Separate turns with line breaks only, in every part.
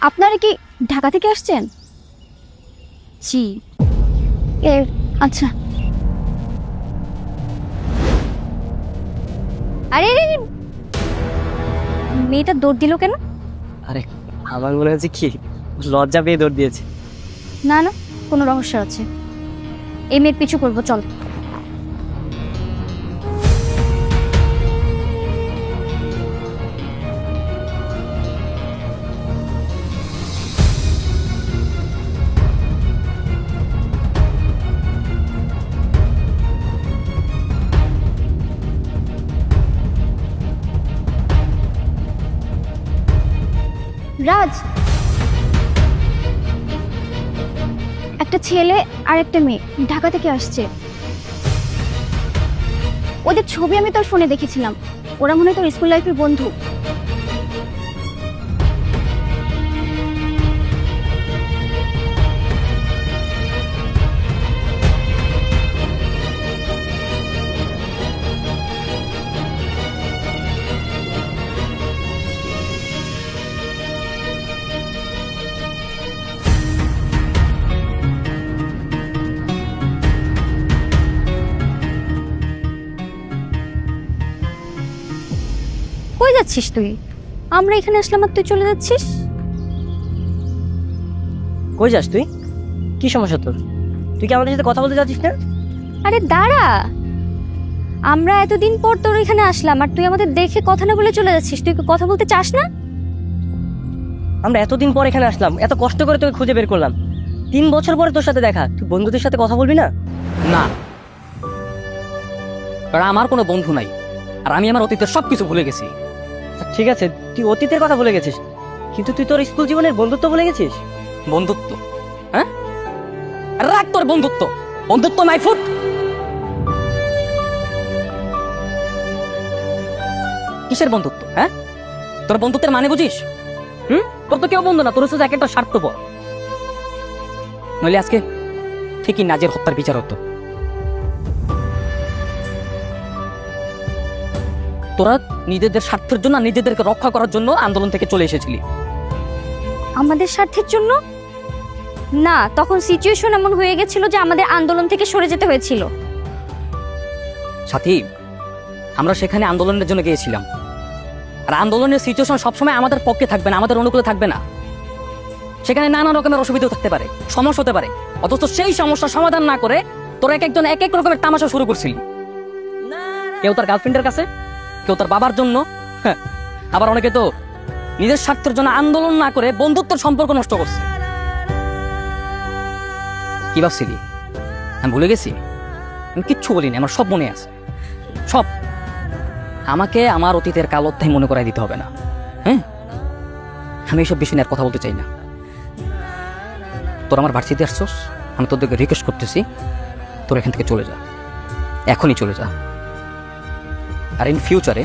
আপনারা কি ঢাকা থেকে আসছেন? জি এ আচ্ছা। আরে আরে, মেয়েটা দৌড় দিল কেন?
আরে আমার মনে হচ্ছে কি লজ্জা পেয়ে দৌড় দিয়েছে।
না না কোনো রহস্য আছে। এই মেয়ের পিছু করব চল। রাজ! একটা ছেলে আর একটা মেয়ে ঢাকা থেকে আসছে। ওদের ছবি আমি তোর ফোনে দেখেছিলাম। ওরা মনে হয় তোর স্কুল লাইফের বন্ধু। কই যাচ্ছিস তুই? আমরা এখানে আসলাম আর তুই চলে যাচ্ছিস?
কই যাস তুই? কি সমস্যা তোর? তুই কি আমাদের সাথে কথা বলতে চাচ্ছিস না?
আরে দাঁড়া। আমরা এতদিন পর তোর এখানে আসলাম আর তুই আমাদের দেখে কথা না বলে চলে যাচ্ছিস। তুই কি কথা বলতে চাস না?
আমরা এতদিন পর এখানে আসলাম এত কষ্ট করে তোকে খুঁজে বের করলাম। তিন বছর পরে তোর সাথে দেখা তুই বন্ধুদের সাথে কথা বলবি না?
না। কারণ আমার কোনো বন্ধু নাই। আর আমি আমার অতীতের সব কিছু ভুলে গেছি।
ঠিক আছে, তুই অতীতের কথা ভুলে গেছিস, কিন্তু তুই তোর স্কুল জীবনের বন্ধুত্ব ভুলে গেছিস?
বন্ধুত্ব? হ্যাঁ? রাখ তোর বন্ধুত্ব। বন্ধুত্ব মাই ফুট। কিসের বন্ধুত্ব হ্যাঁ? তোর বন্ধুত্বের মানে বুঝিস? হুম? তোর তো কেউ বন্ধু না, তোর হচ্ছে এক একটা স্বার্থপর। নইলে আজকে ঠিকই নাজের হত্যার বিচার হতো। তোরা নিজেদের স্বার্থের জন্য আর নিজেদেরকে রক্ষা করার জন্য আন্দোলন থেকে চলে এসেছিলি।
আমাদের স্বার্থের জন্য? না তখন সিচুয়েশন এমন হয়ে গেছিল যে আমাদের আন্দোলন থেকে সরে যেতে হয়েছিল।
সাথী আমরা সেখানে আন্দোলনের জন্য গিয়েছিলাম। আর আন্দোলনের সিচুয়েশন সবসময় আমাদের পক্ষে থাকবে না আমাদের অনুকূলে থাকবে না। সেখানে নানা রকমের অসুবিধাও থাকতে পারে সমস্যা হতে পারে। অথচ সেই সমস্যার সমাধান না করে তোরা এক একজন এক এক রকমের তামাশা শুরু করছিলি। কেউ তার গার্লফ্রেন্ডের কাছে? কেউ তার বাবার জন্য? হ্যাঁ, আবার অনেকে তো নিজের স্বার্থের জন্য আন্দোলন না করে বন্ধুত্বের সম্পর্ক নষ্ট করছে। কি ভাবছিলি? আমি ভুলে গেছি? আমি কিচ্ছু বলিনি আমার সব মনে আছে। সব। আমাকে আমার অতীতের কাল অধ্যায় মনে করাই দিতে হবে না। হ্যাঁ? আমি এইসব বিষয় নিয়ে আর কথা বলতে চাই না। তোর আমার ভার্সিতে আসছোস? আমি তোদেরকে রিকোয়েস্ট করতেছি। তোর এখান থেকে চলে যা। এখনই চলে যা। আর ইন ফিউচারে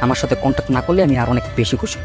আমার সাথে কন্ট্যাক্ট না করলে আমি আর অনেক বেশি খুশি।